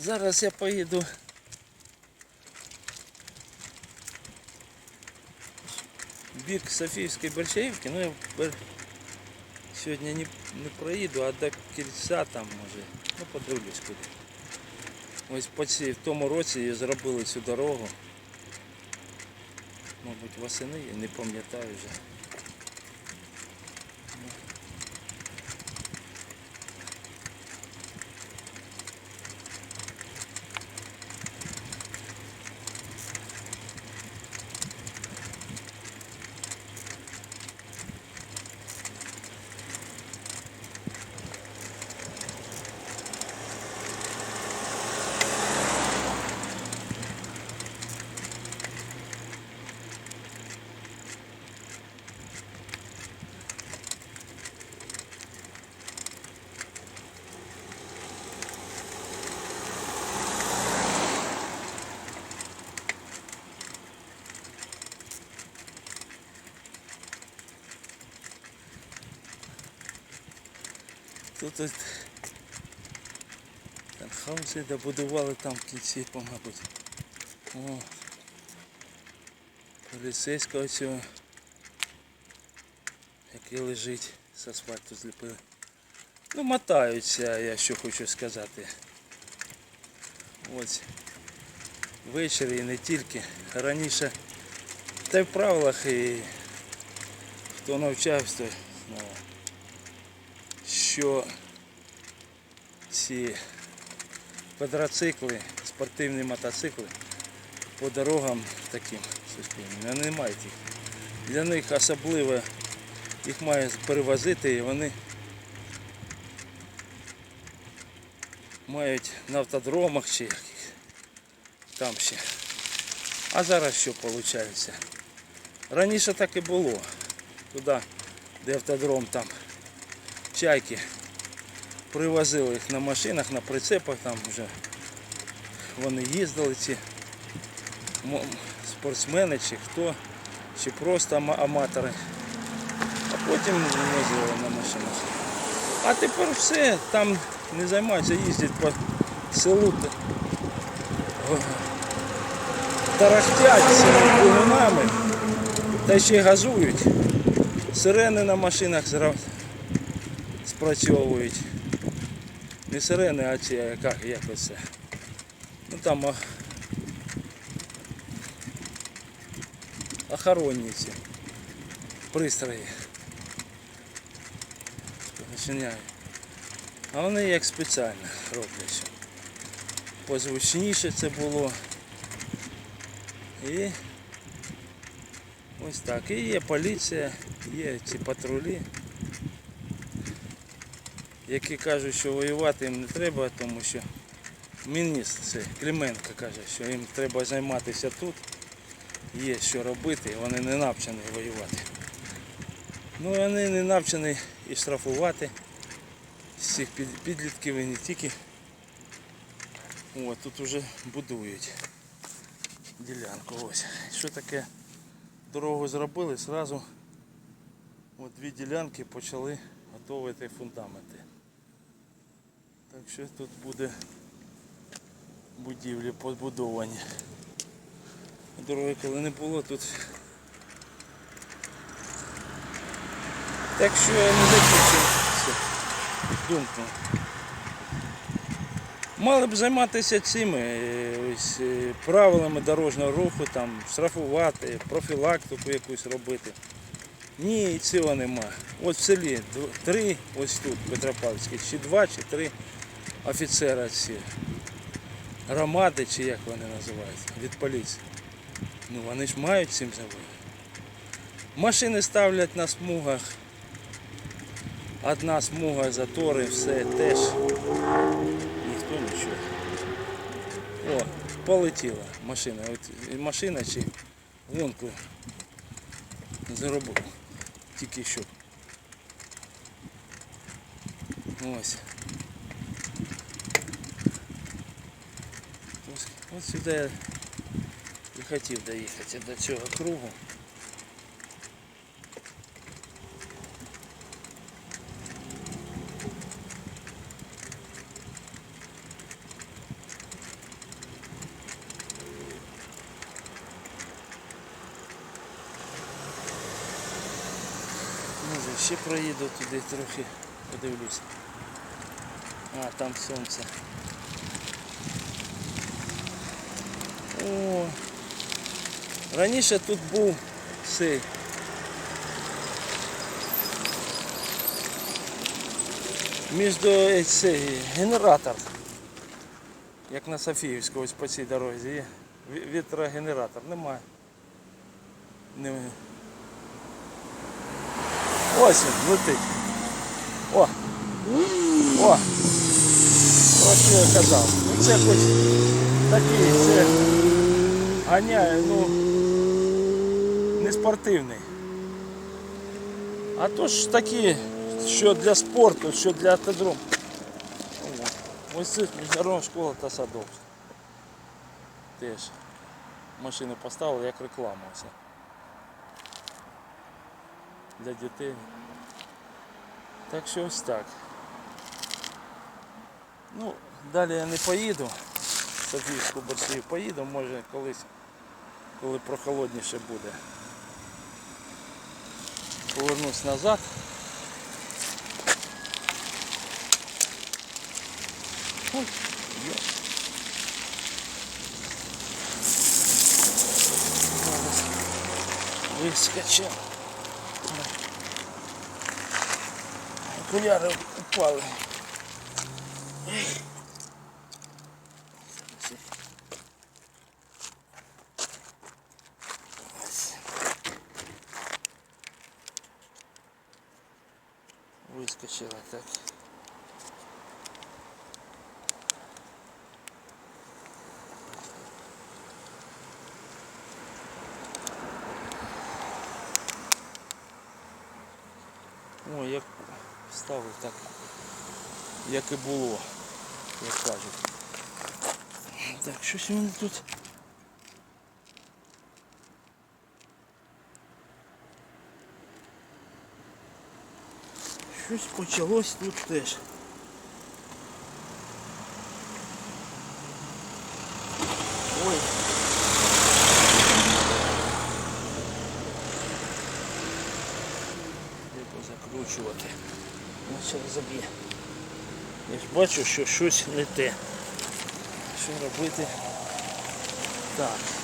Зараз я поїду. Бік Софіївської Борщаївки, ну я сьогодні не, не проїду, а до кільця там може. Ну подивлюсь куди. Ось по цій, в тому році зробили цю дорогу. Мабуть, восени, я не пам'ятаю вже. Тут хауси добудували там в кінці, мабуть. О, поліцейського цього, який лежить з асфальту зліпили. Ну, мотаються, я що хочу сказати. Ось ввечері і не тільки. Раніше та й в правилах і хто навчався, знав, що ці квадроцикли, спортивні мотоцикли по дорогам таким суспільним, вони не мають їх. Для них особливо їх має перевозити і вони мають на автодромах чи там ще. А зараз що виходить? Раніше так і було. Туди, де автодром там чайки привозили їх на машинах, на прицепах, там вже вони їздили ці спортсмени чи хто, чи просто аматори. А потім возили на машинах. А тепер все, там не займаються, їздять по селу. Тарахтять цими двигунами та ще газують. Сирени на машинах спрацьовують. Не сирени, а ці, як, як оце. Ну там а... охоронні ці пристрої. Починяють. А вони як спеціально роблять. Позвучніше це було. І ось так. І є поліція, є ці патрулі які кажуть, що воювати їм не треба, тому що міністр Клименко каже, що їм треба займатися тут, є що робити, вони не навчені воювати. Ну вони не навчені і штрафувати з цих під- підлітків і не тільки. О, тут вже будують ділянку. Ось. Що таке? Дорогу зробили, зразу дві ділянки почали готувати фундаменти. Так що тут буде будівлі побудовані. Дороги коли не було тут. Так що я не закінчив думку. Мали б займатися цими е, ось, е, правилами дорожнього руху, там, штрафувати, профілактику якусь робити. Ні, цього нема. От в селі три, ось тут, Петропавлівській, чи два, чи три офіцера ці громади, чи як вони називаються, від поліції. Ну вони ж мають цим заводити. Машини ставлять на смугах. Одна смуга, затори, все теж. Ніхто нічого. О, полетіла машина. От машина чи гонку заробив. Тільки що. Ось. Ось сюди я і хотів доїхати до цього кругу. Ну, Може ще проїду туди трохи, подивлюсь. А, там сонце. Раніше тут був цей. Між до цей генератор. Як на Софіївську, ось по цій дорозі є. Вітрогенератор. Немає. Немає. Ось він, летить. О! О! Про що я казав. Ну це хоч такий, це ганяє, ну не спортивний. А то ж такі, що для спорту, що для автодрому. Ось це міжнародна школа та садок. Теж машини поставили як рекламу. Ось. Для дітей. Так що ось так. Ну, далі я не поїду. Софійську борсію поїду, може колись, коли прохолодніше буде. Повернусь назад. Ой, Вискочив. Окуляри упали. Щось мене тут. Щось почалось тут теж. Ой. Треба закручувати. Наче заб'є. Я ж бачу, що щось не те. Що робити? Так.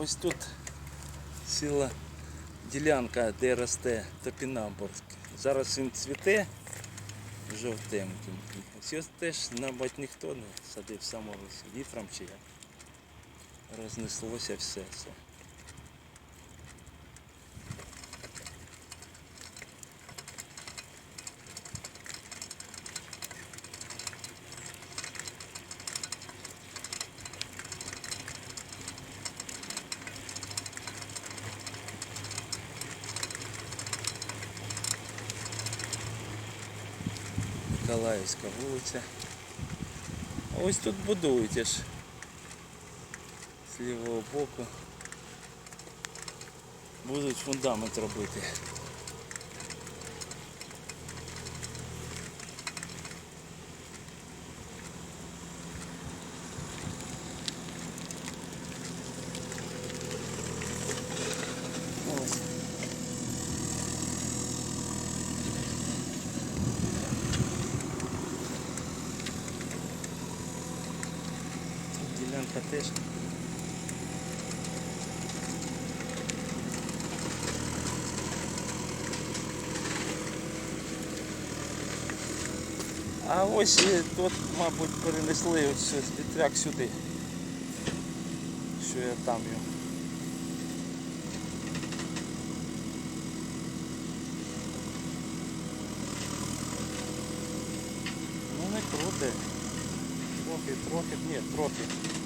Ось тут ціла ділянка, де росте топінамбур. Зараз він цвіте жовтеньким. Ось теж, мабуть, ніхто не садив самого вітром чи як. Рознеслося все це. Миколаївська вулиця. А ось тут будують аж з лівого боку. Будуть фундамент робити. ділянка теж. А ось тут, мабуть, перенесли ось вітряк сюди. Що я там його. Ну не круте. Трохи, трохи, ні, трохи.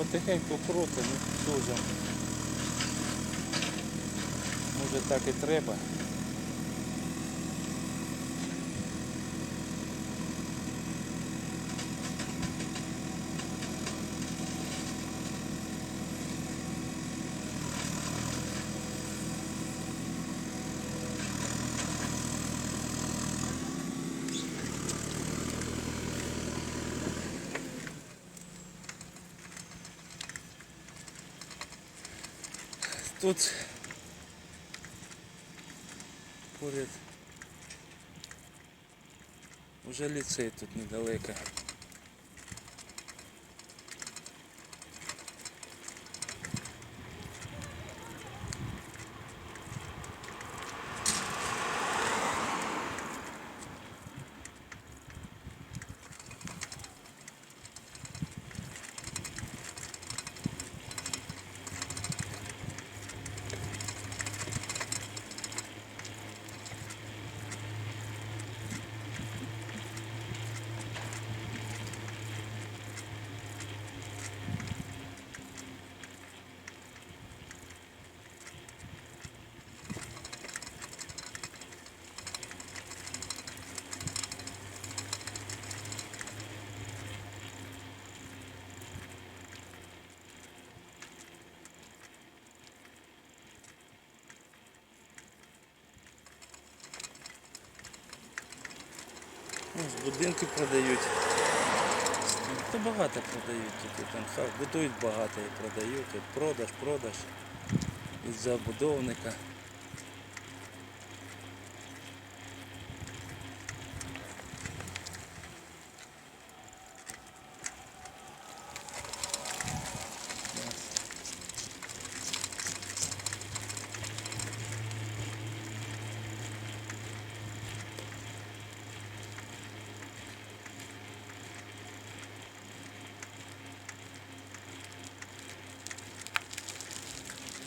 Потихеньку круто, не дуже. Може так і треба. Тут поряд уже ліцей тут недалеко. Будинки продають. То багато продають тут. Там будують багато і продають. І продаж, продаж. Від забудовника.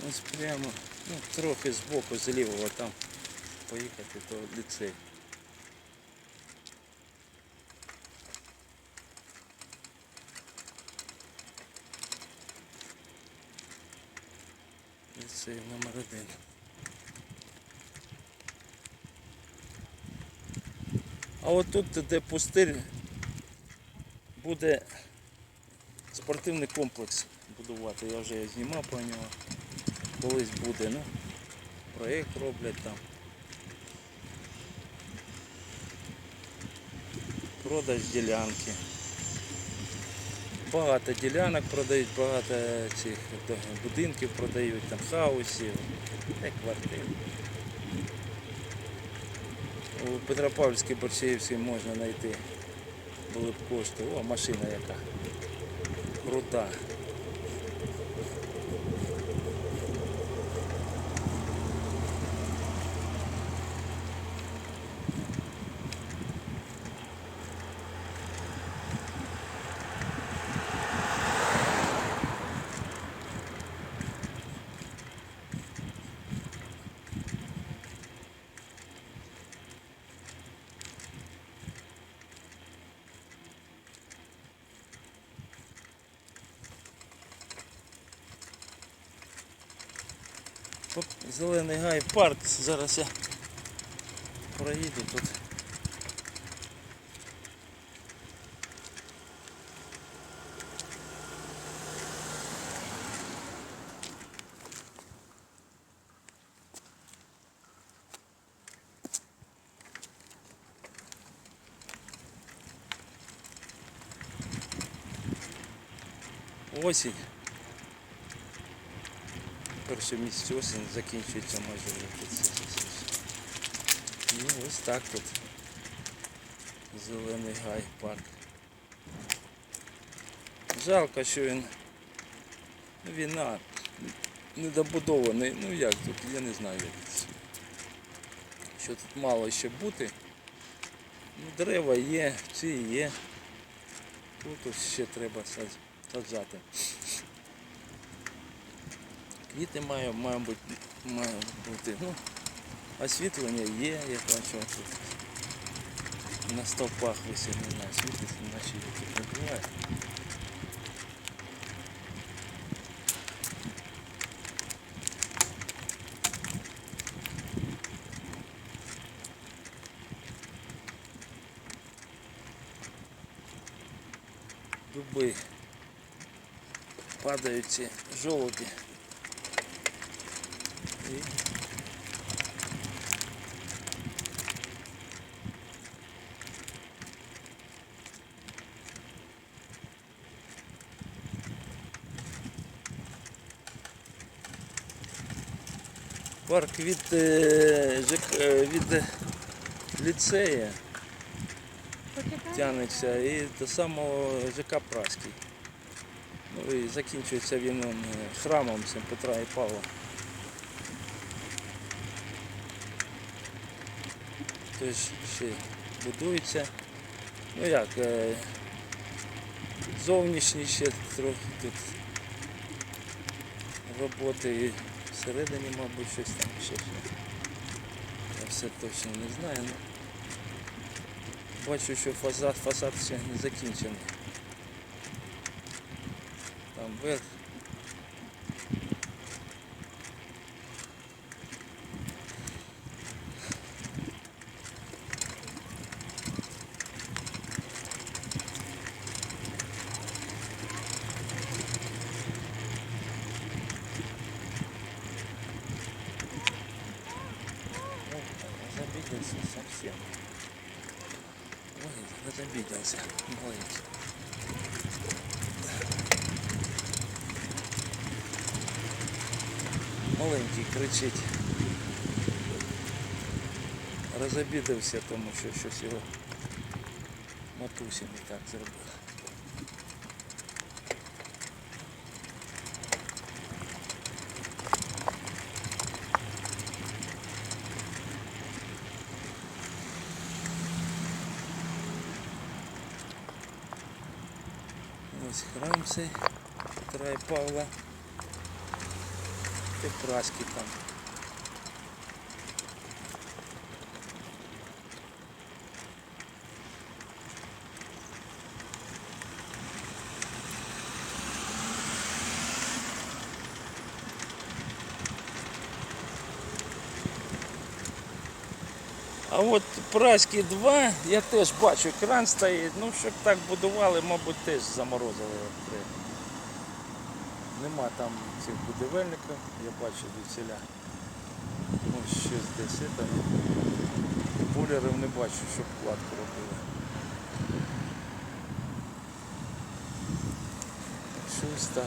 Ось прямо, ну, трохи збоку, з лівого там поїхати, то ліцей. Ліцей номер один. А от тут, де пустир, буде спортивний комплекс будувати. Я вже знімав про нього. Колись буде, ну, проєкт роблять там. Продаж ділянки. Багато ділянок продають, багато цих будинків продають, там хаусів, квартир. У Петропавлівській Борщаївській можна знайти були б кошти. О, машина яка. Крута. Тут Зелений гай парк, зараз я проїду тут. Осінь. Перший місяць осінь закінчується майже все. І ось так тут. Зелений гай, парк. Жалко, що він ну, війна недобудований. Ну як тут, я не знаю як це. Що тут мало ще бути. Ну, дерева є, ці є. Тут ось ще треба саджати. Квіти має, має бути, має бути. Ну, освітлення є, я бачу тут. На стовпах висить, не знаю, світиться, наче не буває. Дуби падають ці жолуді. Парк від, е, е, від ліцея тягнеться і до самого ЖК Праський. Ну і закінчується він е, храмом Петра і Павла. Тож ще будується. Ну як, е, зовнішній ще трохи тут роботи і всередині, мабуть, щось там ще. Я все точно не знаю. Ну, бачу, що фасад, фасад ще не закінчений. Там верх. Ой, Боится. Маленький. Кричить. Розобідався, тому що щось його матуся не так зробила. Ось храм цей Петра і Павла. І праски там. А Праські 2, я теж бачу, кран стоїть. Ну, щоб так будували, мабуть, теж заморозили. Е, Нема там цих будівельників, я бачу від селя. Ну, щось десь це. Булерів не бачу, щоб кладку робили. Щось так.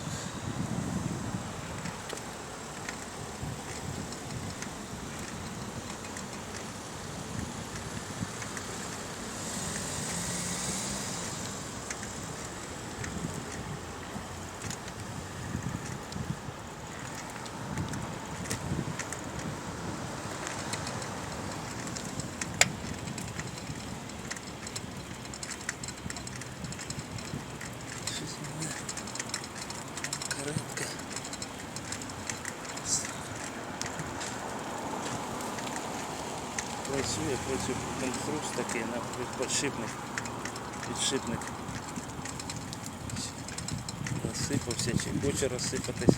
Щось у мене каретка. Працює, працює конструкт такий на підшипник. Підшипник. Розсипався чи хоче розсипатись.